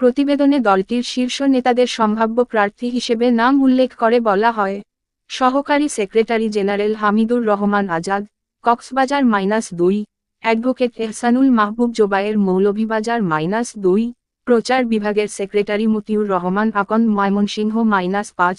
প্রতিবেদনে দলটির শীর্ষ নেতাদের সম্ভাব্য প্রার্থী হিসেবে নাম উল্লেখ করে বলা হয়। সহকারী secretary general Hamidur Rahman Azad, Cox's Bazar minus দুই, অ্যাডভোকেট এহসানুল মাহবুব জোবায়ের মৌলভীবাজার মাইনাস দুই, প্রচার বিভাগের সেক্রেটারি মতিউর রহমান আকন ময়মনসিংহ মাইনাস পাঁচ,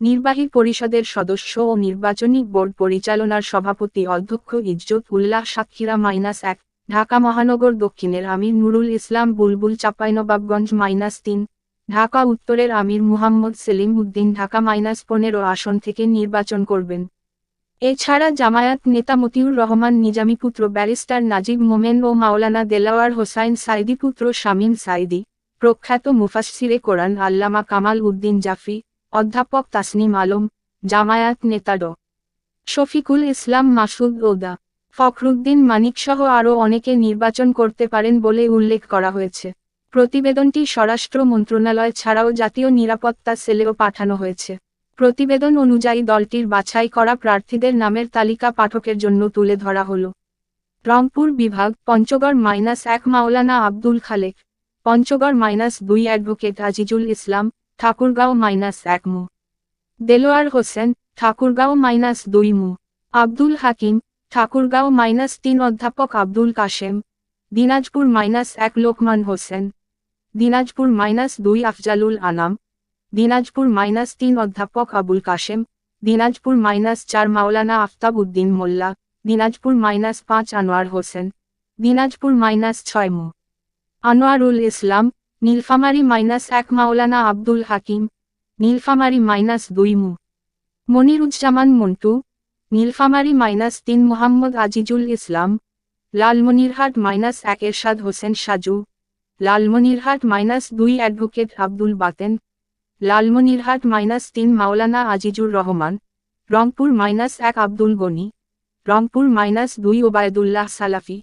নির্বাহী পরিষদের সদস্য ও নির্বাচনী বোর্ড পরিচালনার সভাপতি অধ্যক্ষ ইজ্জত উল্লাহ সাক্ষীরা মাইনাস এক। ঢাকা মহানগর দক্ষিণের আমির নুরুল ইসলাম বুলবুল চাঁপাইনবাবগঞ্জ মাইনাস তিন, ঢাকা উত্তরের আমির মুহাম্মদ সেলিম উদ্দিন ঢাকা মাইনাস পনেরো আসন থেকে নির্বাচন করবেন। এছাড়া জামায়াত নেতা মতিউর রহমান, নিজামী পুত্র ব্যারিস্টার নাজিব মোমেন ও মাওলানা দেলাওয়ার হোসাইন সাইদি পুত্র শামীম সাইদি, প্রখ্যাত মুফাসসিরে কোরআন আল্লামা কামাল উদ্দিন জাফি, অধ্যাপক তাসনিম আলম, জামায়াত নেতা ড। শফিকুল ইসলাম মাসুদ ওদা। ফখরুদ্দিন মানিকসহ আরও অনেকে নির্বাচন করতে পারেন বলে উল্লেখ করা হয়েছে। প্রতিবেদনটি স্বরাষ্ট্র মন্ত্রণালয় ছাড়াও জাতীয় নিরাপত্তা সেলেও পাঠানো হয়েছে। প্রতিবেদন অনুযায়ী দলটির বাছাই করা প্রার্থীদের নামের তালিকা পাঠকের জন্য তুলে ধরা হল। রংপুর বিভাগ, পঞ্চগড় মাইনাস এক মাওলানা আব্দুল খালেক, পঞ্চগড় মাইনাস দুই অ্যাডভোকেট আজিজুল ইসলাম, ঠাকুরগাঁও মাইনাস এক মু। দেলোয়ার হোসেন, ঠাকুরগাঁও মাইনাস দুই মু। আব্দুল হাকিম ঠাকুরগাঁও মাইনাস তিন অধ্যাপক আব্দুল কাশেম, দিনাজপুর মাইনাস এক লোকমান হোসেন, দিনাজপুর মাইনাস দুই আফজালুল আনাম, দিনাজপুর মাইনাস তিন অধ্যাপক আবুল কাশেম, দিনাজপুর মাইনাস চার মাওলানা আফতাব উদ্দিন মোল্লা, দিনাজপুর মাইনাস পাঁচ আনোয়ার হোসেন, দিনাজপুর মাইনাস ছয় মু। আনোয়ারুল ইসলাম, নীলফামারী মাইনাস এক মাওলানা আব্দুল হাকিম, নীলফামারী মাইনাস দুই মু। মনিরুজ্জামান মন্টু নীলফামারী মাইনাস তিন মোহাম্মদ আজিজুল ইসলাম, লালমনিরহাট মাইনাস এক এরশাদ হোসেন সাজু, লালমনিরহাট মাইনাস দুই অ্যাডভোকেট আব্দুল বাতেন, লালমনিরহাট মাইনাস তিন মাওলানা আজিজুর রহমান, রংপুর মাইনাস এক আব্দুল গনি, রংপুর মাইনাস দুই ওবায়দুল্লাহ সালাফি,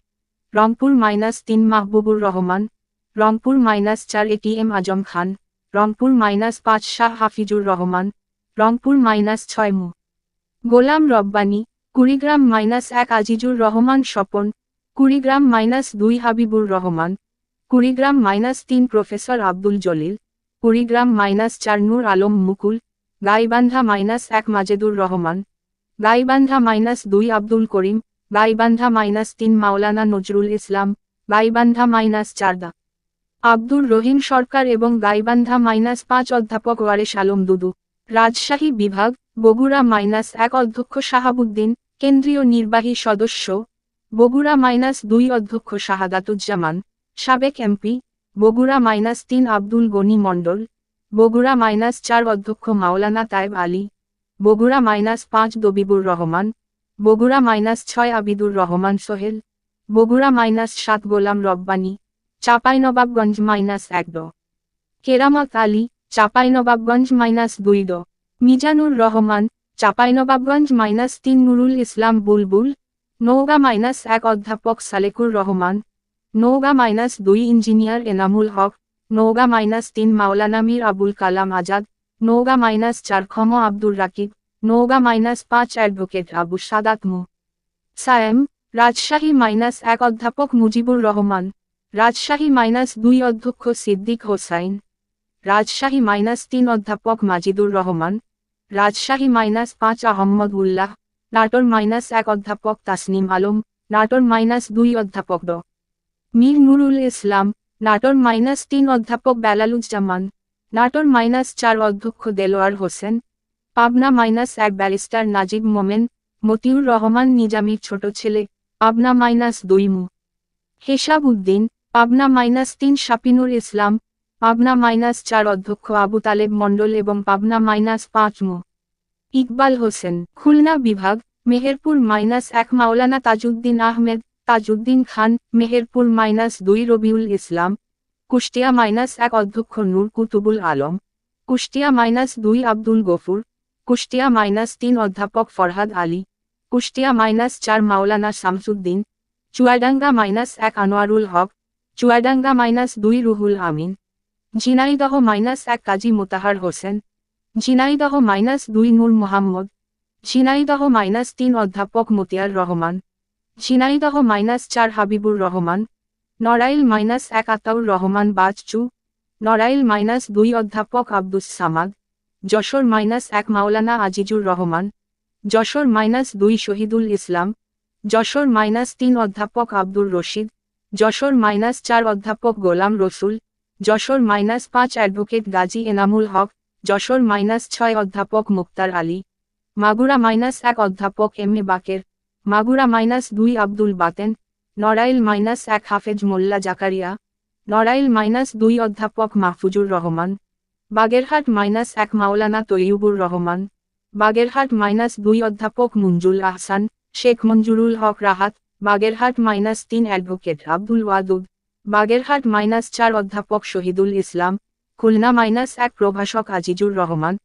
রংপুর মাইনাস তিন মাহবুবুর রহমান, রংপুর মাইনাস চার এটিএম আজম খান, রংপুর মাইনাস পাঁচ শাহ হাফিজুর রহমান, রংপুর মাইনাস ছয় মু গোলাম রব্বানী, কুড়িগ্রাম মাইনাস এক আজিজুর রহমান স্বপন, কুড়িগ্রাম মাইনাস দুই হাবিবুর রহমান, কুড়িগ্রাম মাইনাস তিন প্রফেসর আব্দুল জলিল, কুড়িগ্রাম মাইনাস চার নূর আলম মুকুল, গাইবান্ধা মাইনাস এক মাজেদুর রহমান, গাইবান্ধা মাইনাস দুই আব্দুল করিম, গাইবান্ধা মাইনাস তিন মাওলানা নজরুল ইসলাম, গাইবান্ধা মাইনাস চার দা। আব্দুর রহিম সরকার এবং গাইবান্ধা মাইনাস পাঁচ অধ্যাপক ওয়ারেশ আলম দুদু, রাজশাহী বিভাগ বগুড়া মাইনাস এক অধ্যক্ষ শাহাবুদ্দিন, কেন্দ্রীয় নির্বাহী সদস্য, বগুড়া মাইনাস দুই অধ্যক্ষ শাহাদাতুজ্জামান, সাবেক এমপি, বগুড়া মাইনাস তিন আব্দুল গনি মণ্ডল, বগুড়া মাইনাস চার অধ্যক্ষ মাওলানা তায়েব আলী, বগুড়া মাইনাস পাঁচ দবিবুর রহমান, বগুড়া মাইনাস ছয় আবিদুর রহমান সোহেল, বগুড়া মাইনাস সাত গোলাম রব্বানী চাঁপাইনবাবগঞ্জ মাইনাস এক দ কেরামত আলী চাঁপাইনবাবগঞ্জ মাইনাস দুই দ মিজানুর রহমান, চাঁপাইনবাবগঞ্জ মাইনাস তিন নুরুল ইসলাম বুলবুল নৌগা মাইনাস এক অধ্যাপক সালেকুর রহমান নৌগা মাইনাস দুই ইঞ্জিনিয়ার এনামুল হক নৌগা মাইনাস তিন মাওলানা মীর আবুল কালাম আজাদ নৌগা মাইনাস চার খম আব্দুর রাকিব নৌগা মাইনাস পাঁচ অ্যাডভোকেট আবু সাদাত মু। সায়েম, রাজশাহী মাইনাস এক অধ্যাপক মুজিবুর রহমান, রাজশাহী মাইনাস দুই অধ্যক্ষ সিদ্দিক হোসাইন, রাজশাহী মাইনাস তিন অধ্যাপক মাজিদুর রহমান রাজশাহী মাইনাস পাঁচ আহম্মদ উল্লাহ নাটোর মাইনাস এক অধ্যাপক তাসনিম আলম, নাটোর মাইনাস দুই অধ্যাপক ড। মীর নুরুল ইসলাম, নাটোর মাইনাস তিন অধ্যাপক বেলালুজ্জামান, নাটোর মাইনাস চার অধ্যক্ষ দেলোয়ার হোসেন, পাবনা মাইনাস এক ব্যারিস্টার নাজিব মোমেন, মতিউর রহমান নিজামির ছোট ছেলে, পাবনা মাইনাস দুই মু। হেসাব উদ্দিন পাবনা মাইনাস তিন শাপিনুর ইসলাম পাবনা মাইনাস চার অধ্যক্ষ আবু তালেব মণ্ডল এবং পাবনা মাইনাস পাঁচ মু। ইকবাল হোসেন, খুলনা বিভাগ, মেহেরপুর মাইনাস এক মাওলানা তাজউদ্দিন আহমেদ, তাজউদ্দিন খান, মেহেরপুর মাইনাস দুই রবিউল ইসলাম, কুষ্টিয়া মাইনাস এক অধ্যক্ষ নূর কুতুবুল আলম, কুষ্টিয়া মাইনাস দুই আব্দুল গফুর, কুষ্টিয়া মাইনাস তিন অধ্যাপক ফরহাদ আলী, কুষ্টিয়া মাইনাস চার মাওলানা শামসুদ্দিন, চুয়াডাঙ্গা মাইনাস এক আনোয়ারুল হক, চুয়াডাঙ্গা মাইনাস দুই রুহুল আমিন। ঝিনাইদহ মাইনাস এক কাজী মোতাহার হোসেন, ঝিনাইদহ মাইনাস দুই নূর মোহাম্মদ, ঝিনাইদহ মাইনাস তিন অধ্যাপক মতিয়ার রহমান, ঝিনাইদহ মাইনাস চার হাবিবুর রহমান, নড়াইল মাইনাস এক আতাউর রহমান বাজচু, নড়াইল মাইনাস দুই অধ্যাপক আব্দুস সামাদ, যশোর মাইনাস এক মাওলানা আজিজুর রহমান, যশোর মাইনাস দুই শহীদুল ইসলাম, যশোর মাইনাস তিন অধ্যাপক আব্দুর রশিদ, যশোর মাইনাস চার অধ্যাপক গোলাম রসুল যশোর মাইনাস পাঁচ অ্যাডভোকেট গাজী এনামুল হক, যশোর মাইনাস ছয় অধ্যাপক মুক্তার আলী, মাগুরা মাইনাস এক অধ্যাপক M A Baker, Magura minus দুই আব্দুল বাতেন, নড়াইল মাইনাস এক হাফেজ মোল্লা জাকারিয়া, নড়াইল মাইনাস দুই অধ্যাপক মাহফুজুর রহমান, বাগেরহাট মাইনাস এক মাওলানা তৈয়ুবুর রহমান, বাগেরহাট মাইনাস দুই অধ্যাপক মুঞ্জুল আহসান, শেখ মঞ্জুরুল হক রাহাত, বাগেরহাট মাইনাস তিন অ্যাডভোকেট আব্দুল ওয়াদুদ বাগেরহাট মাইনাস চার অধ্যাপক শহীদুল ইসলাম, খুলনা মাইনাস এক প্রভাষক আজিজুর রহমান,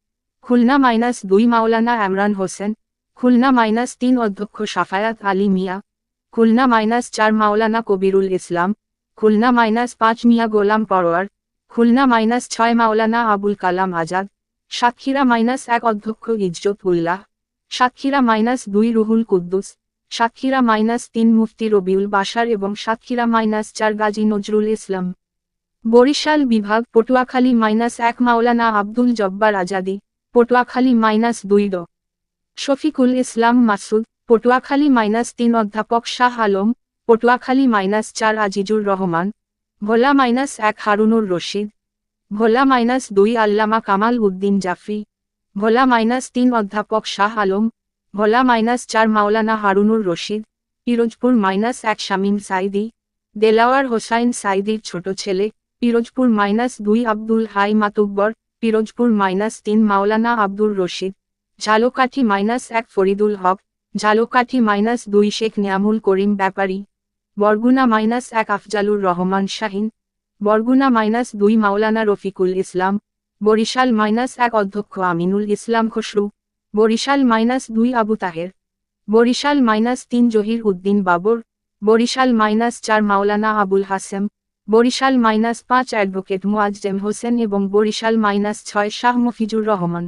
খুলনা মাইনাস দুই মাওলানা এমরান হোসেন, খুলনা মাইনাস তিন অধ্যক্ষ সাফায়াত আলী মিয়া, খুলনা মাইনাস চার মাওলানা কবিরুল ইসলাম, খুলনা মাইনাস পাঁচ মিয়া গোলাম পরোয়ার, খুলনা মাইনাস ছয় মাওলানা আবুল কালাম আজাদ, সাতক্ষীরা মাইনাস এক অধ্যক্ষ ইজ্জত উল্লাহ, সাতক্ষীরা মাইনাস দুই রুহুল কুদ্দুস সাতক্ষীরা মাইনাস তিন মুফতি রবিউল বাসার এবং সাতক্ষীরা মাইনাস চার গাজী নজরুল ইসলাম। বরিশাল বিভাগ, পটুয়াখালী মাইনাস এক মাওলানা আব্দুল জব্বার আজাদি, পটুয়াখালী মাইনাস দুই ড শফিকুল ইসলাম মাসুদ, পটুয়াখালী মাইনাস তিন অধ্যাপক শাহ আলম, পটুয়াখালী মাইনাস চার আজিজুর রহমান, ভোলা মাইনাস এক হারুনুর রশিদ, ভোলা মাইনাস দুই আল্লামা কামাল উদ্দিন জাফি, ভোলা মাইনাস তিন অধ্যাপক শাহ আলম ভোলা মাইনাস চার মাওলানা হারুনুর রশিদ, পিরোজপুর মাইনাস এক শামীম সাইদি, দেলাওয়ার হোসাইন সাইদির ছোট ছেলে, পিরোজপুর মাইনাস দুই আব্দুল হাই মাতুব্বর, পিরোজপুর মাইনাস তিন মাওলানা আব্দুর রশিদ, ঝালকাঠি মাইনাস এক ফরিদুল হক, ঝালকাঠি মাইনাস দুই শেখ নিয়ামুল করিম ব্যাপারী, বরগুনা মাইনাস এক আফজালুর রহমান শাহিন, বরগুনা মাইনাস দুই মাওলানা রফিকুল ইসলাম, বরিশাল মাইনাস এক অধ্যক্ষ আমিনুল ইসলাম খসরু বরিশাল মাইনাস দুই আবু তাহের, বরিশাল মাইনাস তিন জহির উদ্দিন বাবর, বরিশাল মাইনাস চার মাওলানা আবুল হাসেম, বরিশাল মাইনাস পাঁচ অ্যাডভোকেট মোয়াজ্জেম হোসেন এবং বরিশাল মাইনাস ছয় শাহ মফিজুর রহমান।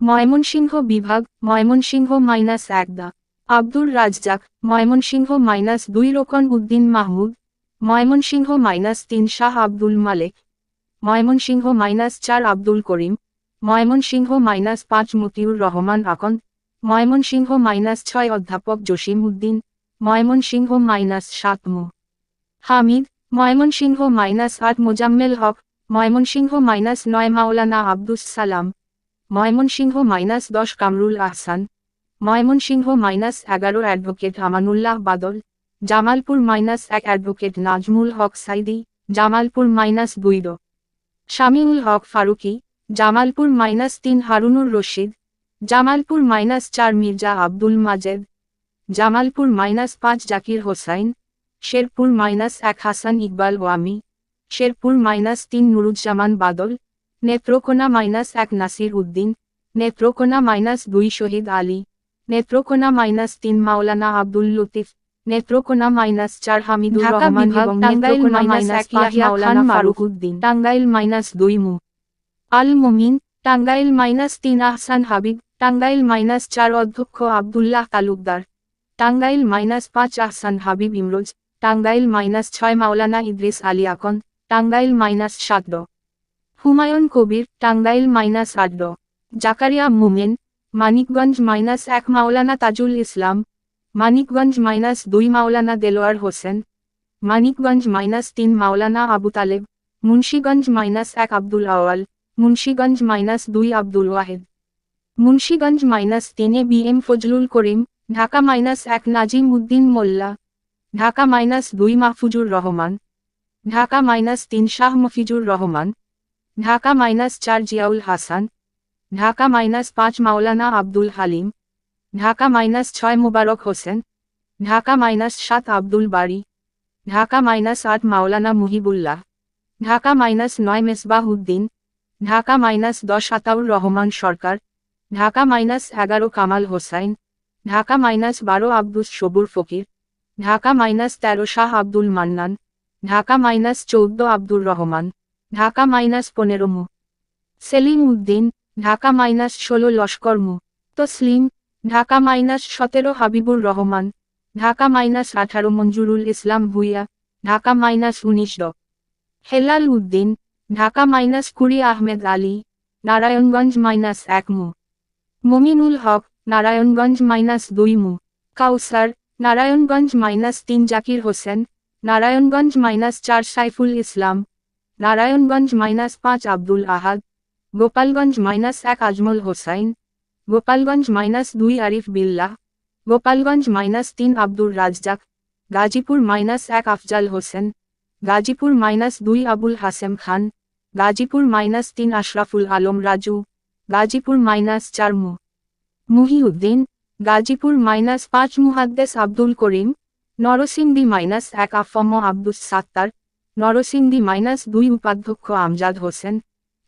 ময়মনসিংহ বিভাগ, ময়মনসিংহ মাইনাস এক দা, আব্দুর রাজ্জাক, ময়মনসিংহ মাইনাস দুই রোকন উদ্দিন মাহমুদ, ময়মনসিংহ মাইনাস তিন শাহ আব্দুল মালেক, ময়মনসিংহ মাইনাস চার আব্দুল করিম ময়মনসিংহ মাইনাস পাঁচ মতিউর রহমান আকন ময়মনসিংহ মাইনাস ছয় অধ্যাপক জসিম উদ্দিন, ময়মনসিংহ মাইনাস সাত মো। হামিদ, ময়মনসিংহ মাইনাস আট মোজাম্মেল হক, ময়মনসিংহ মাইনাস নয় মাওলানা আব্দুস সালাম, ময়মনসিংহ মাইনাস দশ কামরুল আহসান, ময়মনসিংহ মাইনাস এগারো অ্যাডভোকেট আমানুল্লাহ বাদল, জামালপুর মাইনাস এক অ্যাডভোকেট নাজমুল হক সাইদি, জামালপুর মাইনাস দুই ড। শামিউল হক ফারুকি জামালপুর মাইনাস তিন হারুনুর রশিদ জামালপুর মাইনাস চার মির্জা আব্দুল মাজেদ জামালপুর মাইনাস পাঁচ জাকির হোসাইন শেরপুর মাইনাস এক হাসান ইকবাল ওয়ামি শেরপুর মাইনাস তিন নুরুজ্জামান বাদল নেত্রকোনা মাইনাস এক নাসির উদ্দিন নেত্রকোনা মাইনাস দুই শহীদ আলী নেত্রকোনা মাইনাস তিন মাওলানা আব্দুল লতিফ নেত্রকোনা মাইনাস চার হামিদুর রহমান এবং টাঙ্গাইল নেত্রকোনা মাইনাস মাওলানা ফারুক উদ্দিন। টাঙ্গাইল মাইনাস দুই মু। আল মুমিন টাঙ্গাইল মাইনাস তিন আহসান হাবিব, টাঙ্গাইল মাইনাস চার অধ্যক্ষ আবদুল্লাহ তালুকদার, টাঙ্গাইল মাইনাস পাঁচ আহসান হাবিব ইমরোজ, টাঙ্গাইল মাইনাস ছয় মাওলানা ইদ্রিস আলী আকন, টাঙ্গাইল মাইনাস সাত ড। হুমায়ুন কবির, টাঙ্গাইল মাইনাস আট ড। জাকারিয়া মুমেন, মানিকগঞ্জ মাইনাস এক মাওলানা তাজুল ইসলাম, মানিকগঞ্জ মাইনাস দুই মাওলানা দেলোয়ার হোসেন, মানিকগঞ্জ মাইনাস তিন মাওলানা আবু তালেব, মুন্সীগঞ্জ মাইনাস এক আব্দুল আওয়াল মুন্সীগঞ্জ মাইনাস দুই আব্দুল ওয়াহেদ। মুন্সীগঞ্জ মাইনাস তিনে B M Fazlul Karim, Dhaka minus এক নাজিম উদ্দিন মোল্লা, ঢাকা মাইনাস দুই মাহফুজুর রহমান, ঢাকা মাইনাস তিন শাহ মফিজুর রহমান, ঢাকা মাইনাস চার জিয়াউল হাসান, ঢাকা মাইনাস পাঁচ মাওলানা আব্দুল হালিম, ঢাকা মাইনাস ছয় মুবারক হোসেন, ঢাকা মাইনাস সাত আব্দুল বারি, ঢাকা মাইনাস আট মাওলানা মুহিবুল্লাহ, ঢাকা মাইনাস নয় মেসবাহ উদ্দিন ঢাকা মাইনাস দশ আতাউর রহমান সরকার ঢাকা মাইনাস এগারো কামাল হোসাইন ঢাকা মাইনাস বারো আব্দুস সবুর ফকির ঢাকা মাইনাস তেরো শাহ আব্দুল মান্নান ঢাকা মাইনাস চৌদ্দ আব্দুর রহমান ঢাকা মাইনাস পনেরো মু সেলিম উদ্দিন ঢাকা মাইনাস ষোলো লস্কর মু তসলিম ঢাকা মাইনাস সতেরো হাবিবুর রহমান ঢাকা মাইনাস আঠারো মঞ্জুরুল ইসলাম ভুইয়া ঢাকা মাইনাস উনিশ ড হেলাল উদ্দিন ঢাকা মাইনাস কুড়ি আহমেদ আলী, নারায়ণগঞ্জ মাইনাস এক মু। মমিনুল হক, নারায়ণগঞ্জ মাইনাস দুই মু। কাউসার, নারায়ণগঞ্জ মাইনাস তিন জাকির হোসেন, নারায়ণগঞ্জ মাইনাস চার সাইফুল ইসলাম, নারায়ণগঞ্জ মাইনাস পাঁচ আব্দুল আহাদ, গোপালগঞ্জ মাইনাস এক আজমল হোসাইন, গোপালগঞ্জ মাইনাস দুই আরিফ বিল্লাহ, গোপালগঞ্জ মাইনাস তিন আব্দুর রাজ্জাক, গাজীপুর মাইনাস এক আফজাল হোসেন, গাজীপুর মাইনাস দুই আবুল হাসেম খান গাজীপুর মাইনাস তিন আশরাফুল আলম রাজু, গাজীপুর মাইনাস চার মু। মুহিউদ্দিন, গাজীপুর মাইনাস পাঁচ মুহাদ্দেস আব্দুল করিম, নরসিংদী মাইনাস এক আফম আব্দুস সাত্তার, নরসিংদী মাইনাস দুই উপাধ্যক্ষ আমজাদ হোসেন,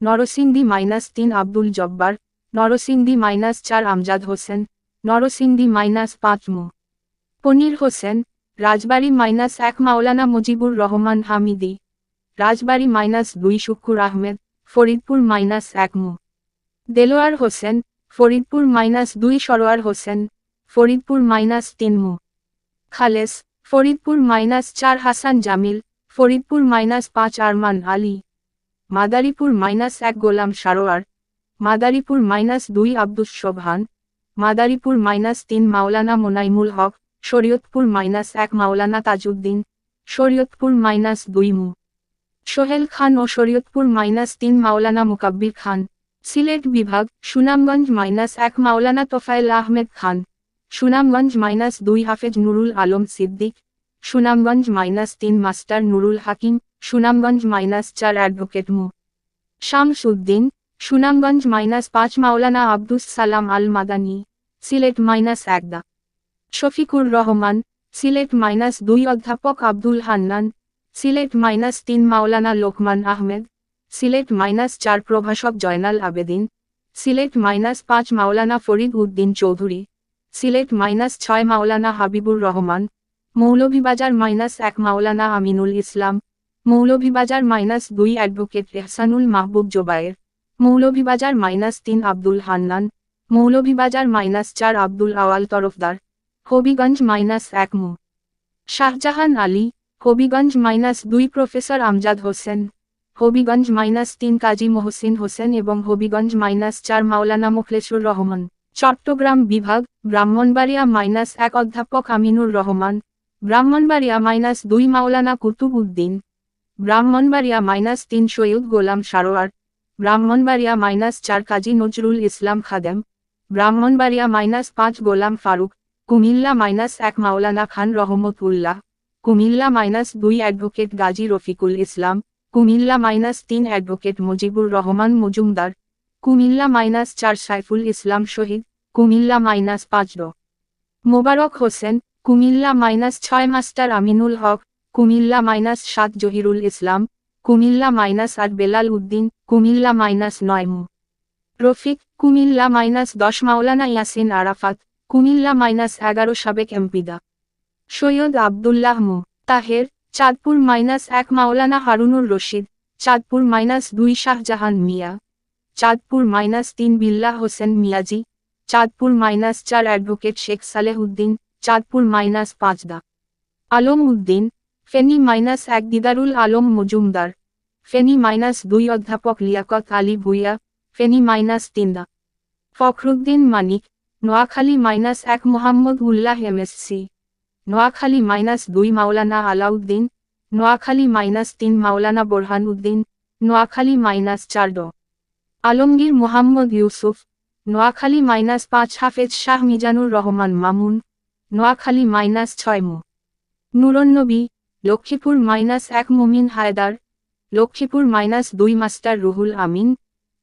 নরসিংদী মাইনাস তিন আব্দুল জব্বার, নরসিংদী মাইনাস চার আমজাদ হোসেন, নরসিংদী মাইনাস পাঁচ মু। পনির হোসেন, রাজবাড়ী মাইনাস এক মাওলানা মুজিবুর রহমান হামিদি। রাজবাড়ী মাইনাস দুই শুক্কুর আহমেদ, ফরিদপুর মাইনাস এক মু। দেলোয়ার হোসেন, ফরিদপুর মাইনাস দুই সরোয়ার হোসেন, ফরিদপুর মাইনাস তিন মু। খালেস, ফরিদপুর মাইনাস চার হাসান জামিল, ফরিদপুর মাইনাস পাঁচ আরমান আলী। মাদারীপুর মাইনাস এক গোলাম সারোয়ার। মাদারীপুর মাইনাস দুই আব্দুস শোভান মাদারীপুর মাইনাস তিন মাওলানা মোনাইমুল হক। শরীয়তপুর মাইনাস এক মাওলানা তাজউদ্দিন। শরীয়তপুর মাইনাস দুই মু। সোহেল খান ও শরীয়তপুর মাইনাস তিন মাওলানা মুকাব্বির খান। সিলেট বিভাগ, সুনামগঞ্জ মাইনাস এক মাওলানা তোফায়েল আহমেদ খান। সুনামগঞ্জ মাইনাস দুই হাফেজ নুরুল আলম সিদ্দিক। সুনামগঞ্জ মাইনাস তিন মাস্টার নুরুল হাকিম। সুনামগঞ্জ মাইনাস চার অ্যাডভোকেট মু। শামসুদ্দিন। সুনামগঞ্জ মাইনাস পাঁচ মাওলানা আব্দুস সালাম আল মাদানি। সিলেট মাইনাস এক দা। শফিকুর রহমান। সিলেট মাইনাস দুই অধ্যাপক আব্দুল হান্নান। সিলেট মাইনাস তিন মাওলানা লোকমান আহমেদ, সিলেট মাইনাস চার প্রভাষক জয়নাল আবেদিন, সিলেট মাইনাস পাঁচ মাওলানা ফরিদ উদ্দিন চৌধুরী, সিলেট মাইনাস ছয় মাওলানা হাবিবুর রহমান, মৌলভীবাজার মাইনাস এক মাওলানা আমিনুল ইসলাম, মৌলভীবাজার মাইনাস দুই অ্যাডভোকেট এহসানুল মাহবুব জোবায়ের, মৌলভীবাজার মাইনাস তিন আব্দুল হান্নান, মৌলভীবাজার মাইনাস চার আব্দুল আওয়াল তরফদার, হবিগঞ্জ মাইনাস এক মু। শাহজাহান আলী হবিগঞ্জ মাইনাস দুই প্রফেসর আমজাদ হোসেন, হবিগঞ্জ মাইনাস তিন কাজী মহসিন হোসেন এবং হবিগঞ্জ মাইনাস চার মাওলানা মুখলেসুর রহমান। চট্টগ্রাম বিভাগ, ব্রাহ্মণবাড়িয়া মাইনাস এক অধ্যাপক আমিনুর রহমান, ব্রাহ্মণবাড়িয়া মাইনাস দুই মাওলানা কুতুব উদ্দিন, ব্রাহ্মণবাড়িয়া মাইনাস তিন সৈয়দ গোলাম সারোয়ার, ব্রাহ্মণবাড়িয়া মাইনাস চার কাজী নজরুল ইসলাম খাদেম, ব্রাহ্মণবাড়িয়া মাইনাস পাঁচ গোলাম ফারুক, কুমিল্লা মাইনাস এক মাওলানা খান রহমতুল্লাহ। কুমিল্লা মাইনাস দুই অ্যাডভোকেট গাজী রফিকুল ইসলাম কুমিল্লা মাইনাস তিন অ্যাডভোকেট মুজিবুর রহমান মজুমদার কুমিল্লা মাইনাস চার সাইফুল ইসলাম শহীদ কুমিল্লা মাইনাস পাঁচ র মোবারক হোসেন কুমিল্লা মাইনাস ছয় মাস্টার আমিনুল হক কুমিল্লা মাইনাস সাত জহিরুল ইসলাম কুমিল্লা মাইনাস আট বেলাল উদ্দিন কুমিল্লা মাইনাস নয় মু রফিক কুমিল্লা মাইনাস দশ মাওলানা ইয়াসিন আরাফাত কুমিল্লা মাইনাস এগারো সাবেক এমপিদা সৈয়দ আবদুল্লাহ মু, তাহের, চাঁদপুর মাইনাস এক মাওলানা হারুনুর রশিদ, চাঁদপুর মাইনাস দুই শাহজাহান মিয়া, চাঁদপুর মাইনাস তিন বিল্লাহ হোসেন মিয়াজি, চাঁদপুর মাইনাস চার অ্যাডভোকেট শেখ সালেহ উদ্দিন চাঁদপুর মাইনাস পাঁচ দা। আলম উদ্দিন, ফেনী মাইনাস এক দিদারুল আলম মজুমদার, ফেনী মাইনাস দুই অধ্যাপক লিয়াকত আলী ভুইয়া, ফেনী মাইনাস তিন দা। ফখরুদ্দিন মানিক, নোয়াখালী মাইনাস এক মোহাম্মদ উল্লাহ এমএসসি নোয়াখালী মাইনাস দুই মাওলানা আলাউদ্দিন, নোয়াখালী মাইনাস তিন মাওলানা বোরহান উদ্দিন নোয়াখালী মাইনাস চার ড। আলমগীর মোহাম্মদ ইউসুফ, নোয়াখালী মাইনাস পাঁচ হাফেজ শাহ মিজানুর রহমান মামুন, নোয়াখালী মাইনাস ছয় মু। নুরন্নবী, লক্ষ্মীপুর মাইনাস এক মুমিন হায়দার, লক্ষ্মীপুর মাইনাস দুই মাস্টার রুহুল আমিন,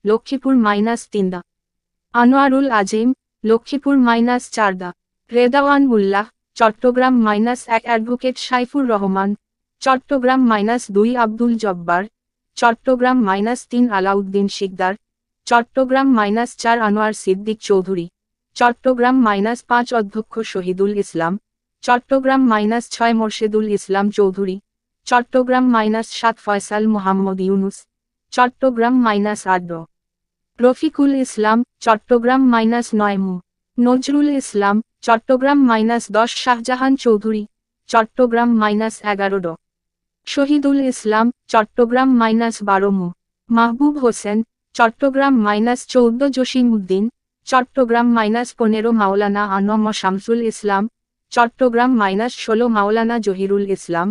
লক্ষ্মীপুর মাইনাস তিন দা। আনোয়ারুল আজিম, লক্ষ্মীপুর মাইনাস চার দা। রেদাওয়ান উল্লাহ চট্টগ্রাম মাইনাস এক অ্যাডভোকেট সাইফুর রহমান, চট্টগ্রাম মাইনাস দুই আব্দুল জব্বার, চট্টগ্রাম মাইনাস তিন আলাউদ্দিন শিকদার, চট্টগ্রাম মাইনাস চার আনোয়ার সিদ্দিক চৌধুরী, চট্টগ্রাম মাইনাস পাঁচ অধ্যক্ষ শহীদুল ইসলাম, চট্টগ্রাম মাইনাস ছয় মোর্শেদুল ইসলাম চৌধুরী, চট্টগ্রাম মাইনাস সাত ফয়সাল মোহাম্মদ ইউনুস, চট্টগ্রাম মাইনাস আট রফিকুল ইসলাম, চট্টগ্রাম মাইনাস নয় মু। নজরুল ইসলাম চট্টগ্রাম মাইনাস দশ শাহজাহান চৌধুরী, চট্টগ্রাম মাইনাস এগারো ড। শহীদুল ইসলাম, চট্টগ্রাম মাইনাস বারো মু। মাহবুব হোসেন, চট্টগ্রাম মাইনাস চৌদ্দ জসিম উদ্দিন, চট্টগ্রাম মাইনাস পনেরো মাওলানা আনম শামসুল ইসলাম, চট্টগ্রাম মাইনাস ষোলো মাওলানা জহিরুল ইসলাম,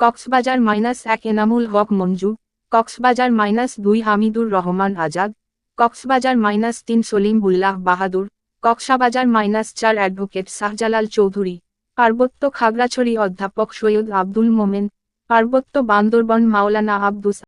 কক্সবাজার মাইনাস এক এনামুল হক মঞ্জু, কক্সবাজার মাইনাস দুই হামিদুর রহমান আজাদ, কক্সবাজার মাইনাস তিন সলিম উল্লাহ বাহাদুর কক্সাবাজার মাইনাস চার অ্যাডভোকেট শাহজালাল চৌধুরী, পার্বত্য খাগড়াছড়ি অধ্যাপক সৈয়দ আব্দুল মোমেন, পার্বত্য বান্দরবন মাওলানা আব্দুস